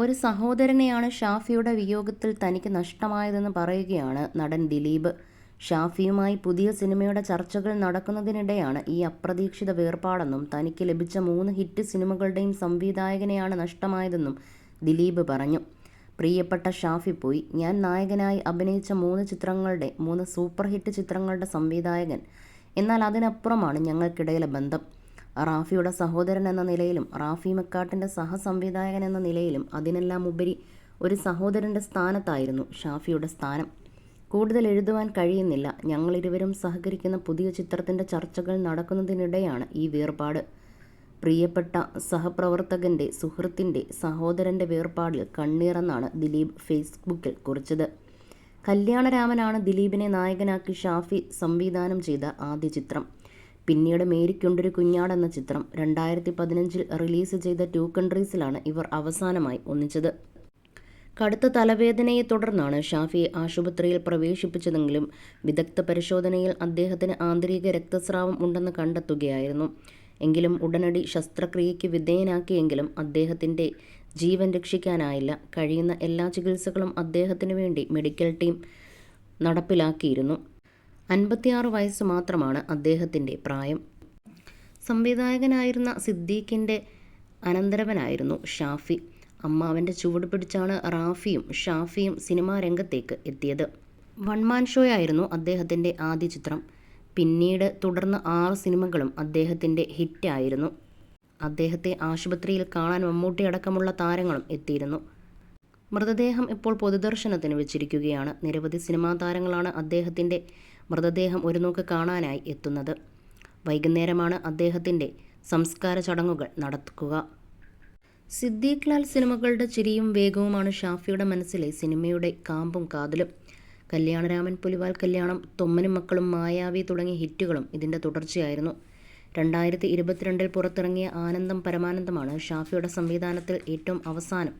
ഒരു സഹോദരനെയാണ് ഷാഫിയുടെ വിയോഗത്തിൽ തനിക്ക് നഷ്ടമായതെന്ന് പറയുകയാണ് നടൻ ദിലീപ്. ഷാഫിയുമായി പുതിയ സിനിമയുടെ ചർച്ചകൾ നടക്കുന്നതിനിടെയാണ് ഈ അപ്രതീക്ഷിത വേർപാടെന്നും തനിക്ക് ലഭിച്ച മൂന്ന് ഹിറ്റ് സിനിമകളുടെയും സംവിധായകനെയാണ് നഷ്ടമായതെന്നും ദിലീപ് പറഞ്ഞു. പ്രിയപ്പെട്ട ഷാഫി പോയി. ഞാൻ നായകനായി അഭിനയിച്ച മൂന്ന് ചിത്രങ്ങളുടെ, മൂന്ന് സൂപ്പർ ഹിറ്റ് ചിത്രങ്ങളുടെ സംവിധായകൻ. എന്നാൽ അതിനപ്പുറമാണ് ഞങ്ങൾക്കിടയിലെ ബന്ധം. റാഫിയുടെ സഹോദരൻ എന്ന നിലയിലും റാഫി മെക്കാട്ടിന്റെ സഹസംവിധായകൻ എന്ന നിലയിലും അതിനെല്ലാം ഉപരി ഒരു സഹോദരന്റെ സ്ഥാനത്തായിരുന്നു ഷാഫിയുടെ സ്ഥാനം. കൂടുതൽ എഴുതുവാൻ കഴിയുന്നില്ല. ഞങ്ങളിരുവരും സഹകരിക്കുന്ന പുതിയ ചിത്രത്തിന്റെ ചർച്ചകൾ നടക്കുന്നതിനിടെയാണ് ഈ വേർപാട്. പ്രിയപ്പെട്ട സഹപ്രവർത്തകന്റെ, സുഹൃത്തിന്റെ, സഹോദരന്റെ വേർപാടിൽ കണ്ണീറെന്നാണ് ദിലീപ് ഫേസ്ബുക്കിൽ കുറിച്ചത്. കല്യാണരാമനാണ് ദിലീപിനെ നായകനാക്കി ഷാഫി സംവിധാനം ചെയ്ത ആദ്യ ചിത്രം. പിന്നീട് മേരിക്കുണ്ടൊരു കുഞ്ഞാട് എന്ന ചിത്രം. രണ്ടായിരത്തി പതിനഞ്ചിൽ റിലീസ് ചെയ്ത ടു കൺട്രീസിലാണ് ഇവർ അവസാനമായി ഒന്നിച്ചത്. കടുത്ത തലവേദനയെ തുടർന്നാണ് ഷാഫിയെ ആശുപത്രിയിൽ പ്രവേശിപ്പിച്ചതെങ്കിലും വിദഗ്ധ പരിശോധനയിൽ അദ്ദേഹത്തിന് ആന്തരിക രക്തസ്രാവം ഉണ്ടെന്ന് കണ്ടെത്തുകയായിരുന്നു. എങ്കിലും ഉടനടി ശസ്ത്രക്രിയയ്ക്ക് വിധേയനാക്കിയെങ്കിലും അദ്ദേഹത്തിന്റെ ജീവൻ രക്ഷിക്കാനായില്ല. കഴിയുന്ന എല്ലാ ചികിത്സകളും അദ്ദേഹത്തിന് വേണ്ടി മെഡിക്കൽ ടീം നടപ്പിലാക്കിയിരുന്നു. അൻപത്തിയാറ് വയസ്സ് മാത്രമാണ് അദ്ദേഹത്തിന്റെ പ്രായം. സംവിധായകനായിരുന്ന സിദ്ദീഖിന്റെ അനന്തരവനായിരുന്നു ഷാഫി. അമ്മാവന്റെ ചുവട് പിടിച്ചാണ് റാഫിയും ഷാഫിയും സിനിമാ രംഗത്തേക്ക് എത്തിയത്. വൺ മാൻ ഷോയായിരുന്നു അദ്ദേഹത്തിന്റെ ആദ്യ ചിത്രം. പിന്നീട് തുടർന്ന് ആറ് സിനിമകളും അദ്ദേഹത്തിന്റെ ഹിറ്റായിരുന്നു. അദ്ദേഹത്തെ ആശുപത്രിയിൽ കാണാൻ മമ്മൂട്ടി അടക്കമുള്ള താരങ്ങളും എത്തിയിരുന്നു. മൃതദേഹം ഇപ്പോൾ പൊതുദർശനത്തിന് വെച്ചിരിക്കുകയാണ്. നിരവധി സിനിമാ താരങ്ങളാണ് അദ്ദേഹത്തിന്റെ മൃതദേഹം ഒരു നോക്ക് കാണാനായി എത്തുന്നത്. വൈകുന്നേരമാണ് അദ്ദേഹത്തിന്റെ സംസ്കാര ചടങ്ങുകൾ നടക്കുക. സിദ്ദീഖ് ലാൽ സിനിമകളുടെ ചിരിയും വേഗവുമാണ് ഷാഫിയുടെ മനസ്സിലെ സിനിമയുടെ കാമ്പും കാതലും. കല്യാണരാമൻ, പുലിവാൽ കല്യാണം, തൊമ്മനും മക്കളും, മായാവി തുടങ്ങിയ ഹിറ്റുകളും ഇതിന്റെ തുടർച്ചയായിരുന്നു. രണ്ടായിരത്തി ഇരുപത്തിരണ്ടിൽ പുറത്തിറങ്ങിയ ആനന്ദം പരമാനന്ദമാണ് ഷാഫിയുടെ സംവിധാനത്തിൽ ഏറ്റവും അവസാനം